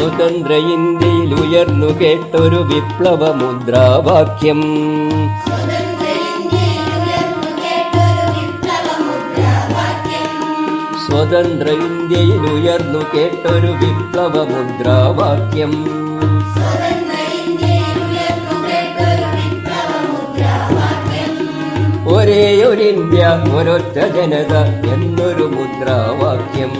സ്വതന്ത്ര ഇന്ത്യയിൽ ഉയർന്നു കേട്ടൊരു വിപ്ലവ മുദ്രാവാക്യം സ്വതന്ത്ര ഇന്ത്യയിൽ ഉയർന്നു കേട്ടൊരു വിപ്ലവ മുദ്രാവാക്യം ഒരേ ഒരു ഇന്ത്യ ഒരൊറ്റ ജനത എന്നൊരു മുദ്രാവാക്യം.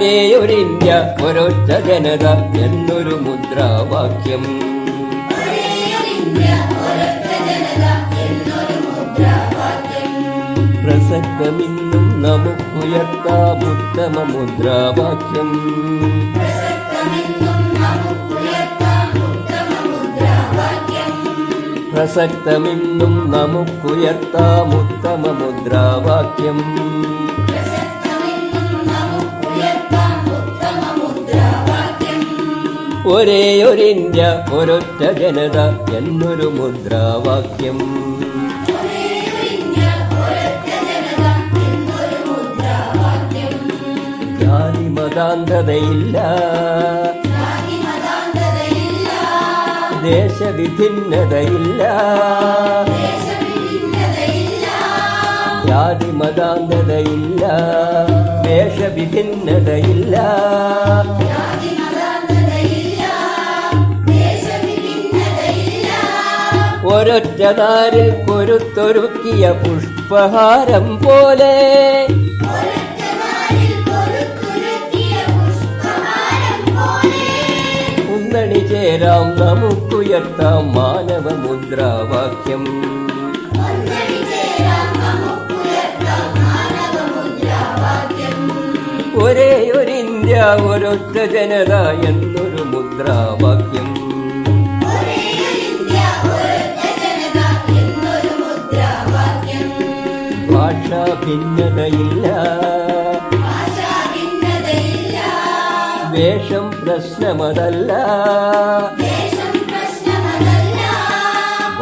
ഒരേ ഒരു ഇന്ത്യ ഒരൊറ്റ ജനത എന്നൊരു മുദ്രാവാക്യം. പ്രസക്തമിന്നും നമുക്കുയർത്താം ഉത്തമ മുദ്രാവാക്യം. പ്രസക്തമിന്നും നമുക്കുയർത്താം ഉത്തമ മുദ്രാവാക്യം. ഒരേ ഒരു ഇന്ത്യ ഒരൊറ്റ ജനത എന്നൊരു മുദ്രാവാക്യം. ജാതി ദേശവിഭിന്നതയില്ല. ജാതി മതാന്തതയില്ല ദേശവിഭിന്നതയില്ല ഒരൊറ്റ നാരിൽ കൊരുത്തൊരുക്കിയ പുഷ്പഹാരം പോലെ. മുന്നണി ചേരാം നമുക്കുയർത്താം മാനവ മുദ്രാവാക്യം. ഒരേ ഒരു ഇന്ത്യ ഒരൊറ്റ ജനത എന്നൊരു മുദ്രാവാക്യം. ഭാഷാ ഭിന്നതയില്ല. വേഷം പ്രശ്നമതല്ല.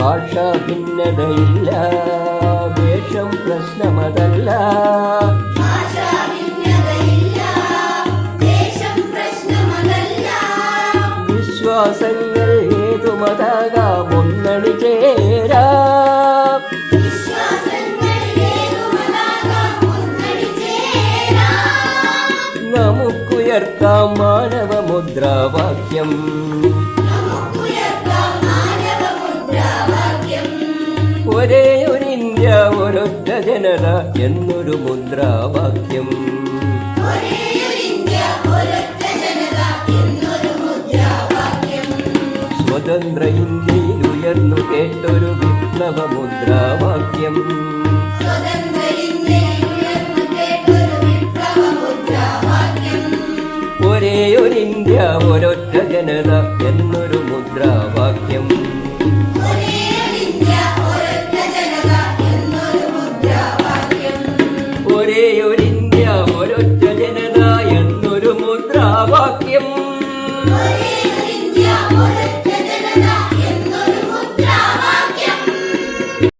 ഭാഷ ഭിന്നതയില്ല. വേഷം പ്രശ്നമതല്ല. വിശ്വാസങ്ങൾ ഏതുമതാകാം? നമുക്കുയർത്താം മാനവ മുദ്രാവാക്യം. ഒരേ ഒരു ഇന്ത്യ ഒരൊറ്റ ജനത എന്നൊരു മുദ്രാവാക്യം. സ്വതന്ത്ര ഇന്ത്യയിൽ ഉയർന്നു കേട്ടൊരു വിപ്ലവ ഒരൊറ്റ ജനത എന്നൊരു മുദ്രാവാക്യം. ഒരേ ഒരു ഇന്ത്യ ഒരൊറ്റ ജനത എന്നൊരു മുദ്രാവാക്യം.